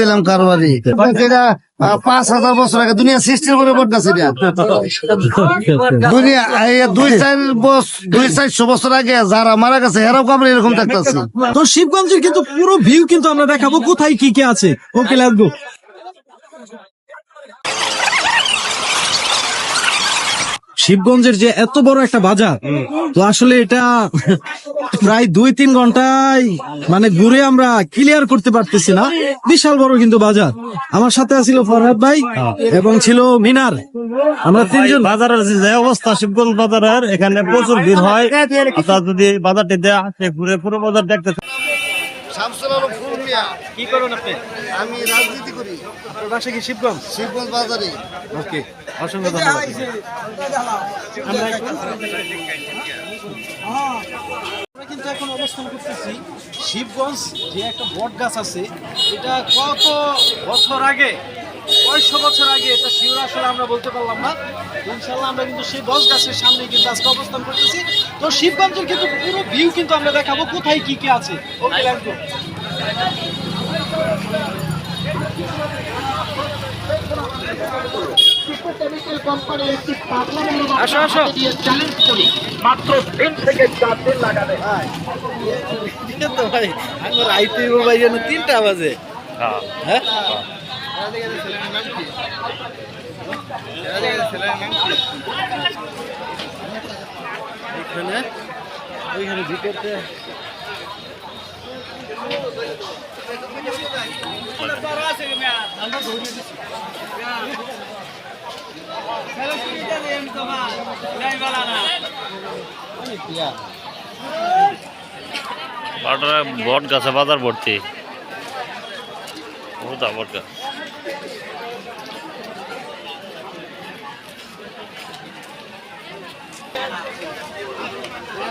দিলাম কারবারি এটা পাঁচ হাজার বছর আগে দুনিয়া সৃষ্টির করে পড়তেছে দুনিয়া দুই চার বছর দুই চারশো বছর আগে যারা মারা গেছে এরাও আমরা এরকম থাকতেছে তো শিবগঞ্জের কিন্তু পুরো ভিউ কিন্তু আমরা দেখাবো কোথায় কি কি আছে। ওকে লেটস শিবগঞ্জের যে এত বড় একটা বাজার তো আসলে এটা প্রায় দুই তিন ঘন্টায় মানে ঘুরে আমরা ক্লিয়ার করতে পারতেছি না। বিশাল বড় কিন্তু বাজার। আমার সাথে ছিল ফরহাদ ভাই এবং ছিল মিনার। আমরা তিনজন বাজারের যে অবস্থা শিবগঞ্জ বাজারের এখানে প্রচুর ভিড় হয়। আপনার যদি বাজারটি দেয়া ঘুরে পুরো বাজার দেখতে শামসুল আলম ফুল মিয়া। কি করুন আপনি? আমি রাজনীতি করি। আপনার বাসা কি শিবগঞ্জ? শিবগঞ্জ বাজারে। ওকে অসংখ্য ধন্যবাদ। আমরা কিন্তু এখন অবস্থান করতেছি শিবগঞ্জ যে একটা বট গাছ আছে এটা কত বছর আগে কয়শো বছর আগে এটা শিওর আসলে আমরা বলতে পারলাম না। ইনশাল্লাহ আমরা কিন্তু সেই বট গাছের সামনে কিন্তু আজকে অবস্থান করতেছি। তো শিবগঞ্জের কিন্তু পুরো ভিউ কিন্তু আমরা দেখাবো কোথায় কি কি আছে। ওকে লাগবে আসো আসো। তো ভাই আমার আইতে ভাই যেন তিনটা বাজে। হ্যাঁ। এখানে ওইখানে ভিতরতে বট গাছে বাজার ভর্তি বহুত বট গাছ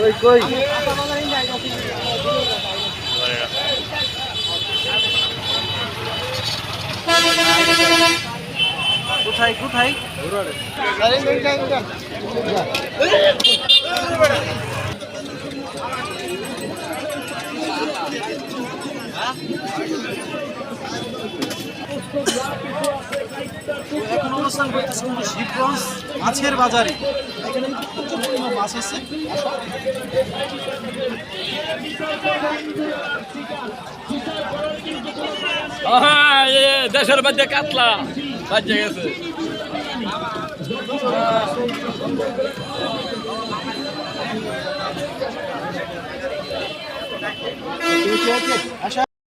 কই কই কোথায় কোথায় এখন অবস্থান করতেছি কিন্তু শিবগঞ্জ মাছের বাজারে। এখানে কিন্তু প্রচুর পরিমাণ মাছ আছে। দেশের মধ্যে কাতলা। বাজে গেছে। ওকে, ওকে।